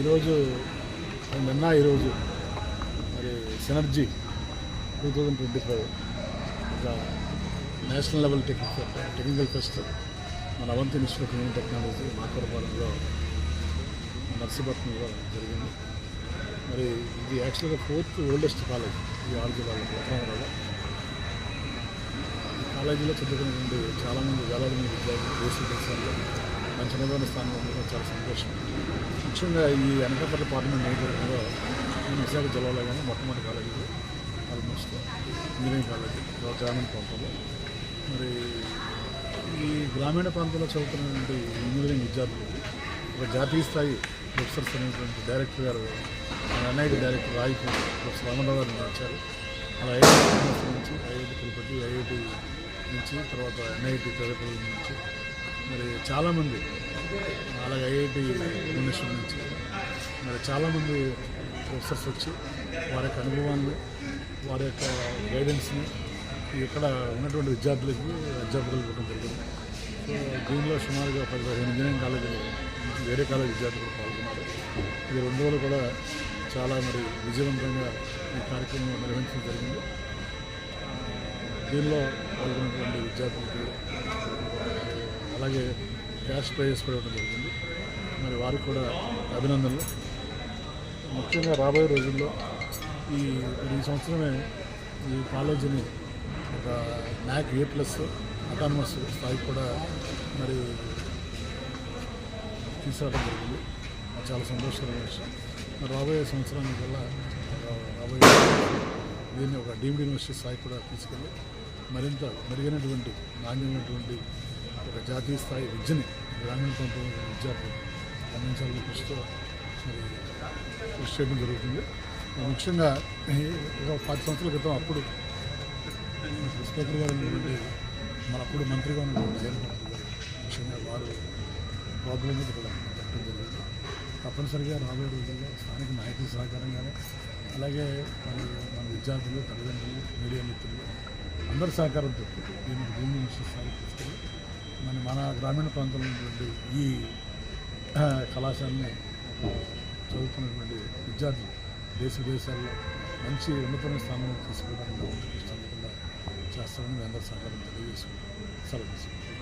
ఈరోజు నిన్న ఈరోజు మరి synergy two thousand twenty five ఒక national level technical technical fest మన Avanti institute of human technology మాకరపాలెంలో నర్సీపట్నంలో జరిగింది. మరి ఇది యాక్చువల్గా ఫోర్త్ ఓల్డెస్ట్ కాలేజ్ ఈ ఆరు జిల్లాలో ఉత్తరాంధ్రలో ఈ కాలేజీలో చదువుకున్నటువంటి చాలామంది వేలాది మంది విద్యార్థులు దేశ దేశాల్లో మంచి స్థానంలో చాలా సంతోషం. ముఖ్యంగా ఈ అనకాపల్లి పార్లమెంట్ నియోజకవర్గంలో విశాఖ జిల్లాలో కానీ మొట్టమొదటి కాలేజీలో ఆల్మోస్ట్ ఇంజనీరింగ్ కాలేజీ గ్రామీణ ప్రాంతంలో. మరి ఈ గ్రామీణ ప్రాంతంలో చదువుతున్నటువంటి ఇంజనీరింగ్ విద్యార్థులు ఒక జాతీయ స్థాయి ప్రొఫెసర్స్ అనేటువంటి డైరెక్టర్ గారు అన్నయ్య NIT director Raipur professor Ramarao గారు నడిచారు అలా ఐఐటి నుంచి ఐఐటి తిరుపతి ఐఐటి నుంచి తర్వాత ఎన్ఐటి తదుపరి నుంచి మరి చాలామంది అలాగే ఐఐటి భువనేశ్వర్ నుంచి మరి చాలామంది ప్రొఫెసర్స్ వచ్చి వారి యొక్క అనుభవాన్ని వారి యొక్క గైడెన్స్ని ఇక్కడ ఉన్నటువంటి విద్యార్థులకి అధ్యాపకులు ఇవ్వడం జరిగింది. సో దీనిలో సుమారుగా పది పదిహేను ఇంజనీరింగ్ కాలేజీలు వేరే కాలేజ్ విద్యార్థులు పాల్గొన్నారు. ఇది రెండు రోజులు కూడా చాలా మరి విజయవంతంగా ఈ కార్యక్రమం నిర్వహించడం జరిగింది. దీనిలో పాల్గొన్నటువంటి విద్యార్థులకి అలాగే క్యాష్ ప్రైజెస్ కూడా ఇవ్వడం జరిగింది. మరి వారికి కూడా అభినందనలు. ముఖ్యంగా రాబోయే రోజుల్లో ఈ ఈ సంవత్సరమే ఈ కాలేజీని ఒక మ్యాక్ ఏ ప్లస్ అటానమస్ స్థాయికి కూడా మరి తీసుకురావడం జరిగింది. చాలా సంతోషకరమైన విషయం. మరి రాబోయే సంవత్సరానికి కల్లా రాబోయే దీన్ని ఒక డీమ్డ్ యూనివర్సిటీ స్థాయి కూడా తీసుకెళ్ళి మరింత మెరుగైనటువంటి నాణ్యమైనటువంటి ఒక జాతీయ స్థాయి విద్యని గ్రామీణ ప్రాంతంలో విద్యార్థులు అందించాలని కృషితో మరి కృషి చేయడం జరుగుతుంది. ముఖ్యంగా ఒక పది సంవత్సరాల క్రితం అప్పుడు స్పీకర్ గారు ఉన్నటువంటి మన అప్పుడు మంత్రిగా ఉన్నటువంటి జగన్మోహన్ గారు ముఖ్యంగా వారు ప్రాబ్లం మీద జరిగింది. తప్పనిసరిగా రాబోయే రోజుల్లో స్థానిక నాయకుల సహకారంగానే అలాగే మన మన విద్యార్థులు తల్లిదండ్రులు మీడియా మిత్రులు అందరి సహకారంతో దీన్ని భూమి స్థాయి తీసుకెళ్ళి మన మన గ్రామీణ ప్రాంతంలో ఉన్నటువంటి ఈ కళాశాలని చదువుతున్నటువంటి విద్యార్థులు దేశ విదేశాల్లో మంచి ఉన్నతమైన స్థానంలో తీసుకోవడానికి నా చేస్తామని మీ అందరి సహకారం తెలియజేసుకుంటాం సెలవు